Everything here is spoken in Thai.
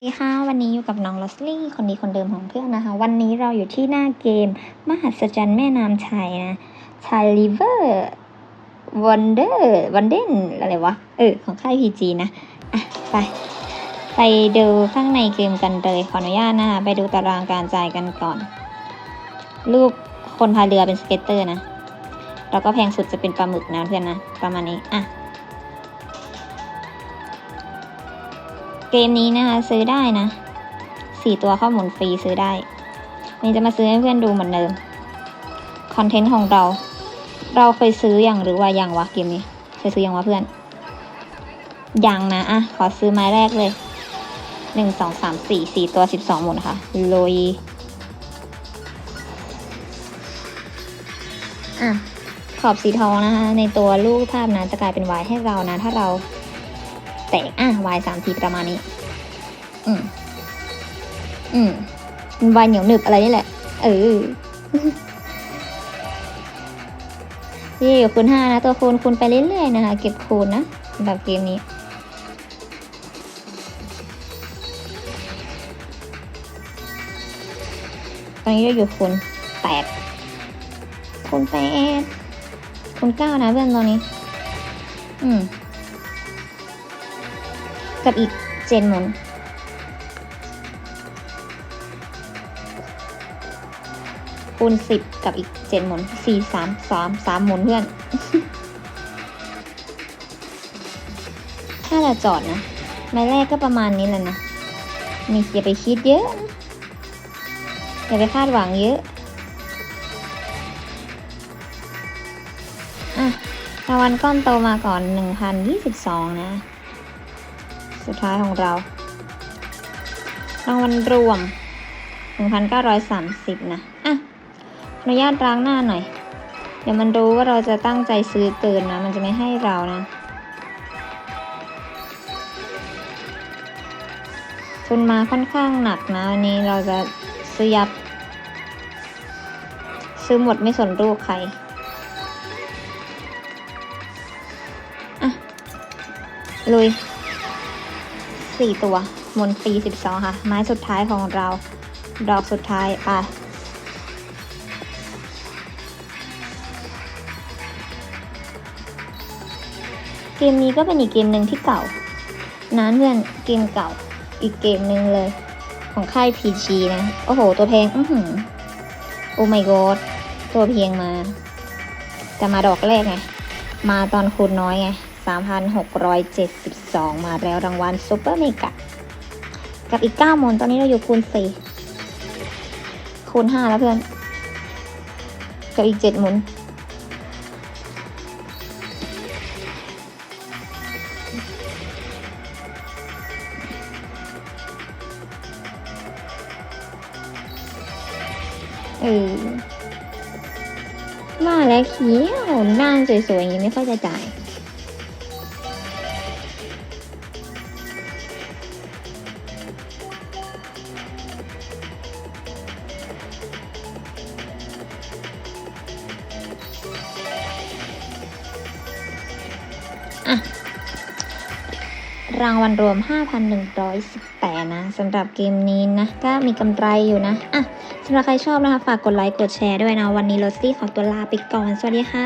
สวัสดีค่ะวันนี้อยู่กับน้องลอสลี่คนดีคนเดิมของเพื่อนนะคะ วันนี้เราอยู่ที่หน้าเกม มหัศจรรย์แม่น้ำชัยนะชัยริเวอร์วันเดอร์วันเดนอะไรวะ เออ ของค่ายพีจีนะ อะ ไป ไปดูข้างในเกมกันเลย ขออนุญาตนะคะ ไปดูตารางการจ่ายกันก่อน รูปคนพายเรือเป็นสเก็ตเตอร์นะ แล้วก็แพงสุดจะเป็นปลาหมึกนะเพื่อนนะ ประมาณนี้ อะ เกมนี้นะคะซื้อได้นะสี่ตัวเข้าหมุนฟรีซื้อได้นี่จะมาซื้อให้เพื่อนดูเหมือนเดิมคอนเทนต์ของเรา เราเคยซื้ออย่างหรือว่ายังวะเกมนี้เคยซื้อยังวะเพื่อนยังนะอะขอซื้อไม้แรกเลยหนึ่งสองสามสี่สี่ตัวสิบสองหมุนค่ะโรยอะขอบสีทองนะคะ ในตัวรูปภาพนะจะกลายเป็นวายให้เรานะ ถ้าเรา แตกอะวายสามทีประมาณนี้ อืม อืมวายเหนียวหนึบอะไรนี่แหละ เออเย่คูณห้านะตัวคูณคูณไปเรื่อยๆนะคะเก็บคูณนะแบบเกมนี้ตอนนี้เราอยู่คูณแปดคูณแปดคูณเก้านะเพื่อนตอนนี้ อืม กับอีกเจนหมุนคูณสิบกับอีกเจ็ดหมุนสี่สามสามสามหมุนเพื่อน ถ้าเราจอดนะไม้แรกก็ประมาณนี้แหละนะนี่อย่าไปคิดเยอะนะอย่าไปคาดหวังเยอะ อะรางวัลก้อนโตมาก่อนหนึ่งพันยี่สิบสองนะ สุดท้ายของเรา รางวัลรวม 1,930 นะ อะอนุญาตล้างหน้าหน่อย เดี๋ยวมันรู้ว่าเราจะตั้งใจซื้อเกินนะ มันจะไม่ให้เรานะ ทุนมาค่อนข้างหนักนะ วันนี้เราจะซื้อยับ ซื้อหมดไม่สนรูปใครอะลุย สี่ตัวหมุนฟรีสิบสองค่ะ ไม้สุดท้ายของเรา ดอกสุดท้ายไปเกมนี้ก็เป็นอีกเกมหนึ่งที่เก่า นานเพื่อนเกมเก่า อีกเกมหนึ่งเลย ของค่าย PG นะ โอ้โห ตัวเพลงอื้อหือโอ้ my god ตัวเพลงมา จะมาดอกแรกไง มาตอนคูณน้อยไง 3,672 มาแล้วรางวัลซูเปอร์เมกะกับอีก 9 มนตอนนี้เราอยู่คูณ 4 คูณ 5 แล้วเพื่อน กับอีก 7 มนเออว่าแล้วเขียวหน้าสวยๆอย่างนี้ไม่ค่อยจะจ่าย อะ รางวัลรวม 5,118 นะสำหรับเกมนี้นะ ก็มีกำไรอยู่นะ อะสำหรับใครชอบนะคะ ฝากกดไลค์ กดแชร์ด้วยนะ วันนี้โรซี่ขอตัวลาไปก่อน สวัสดีค่ะ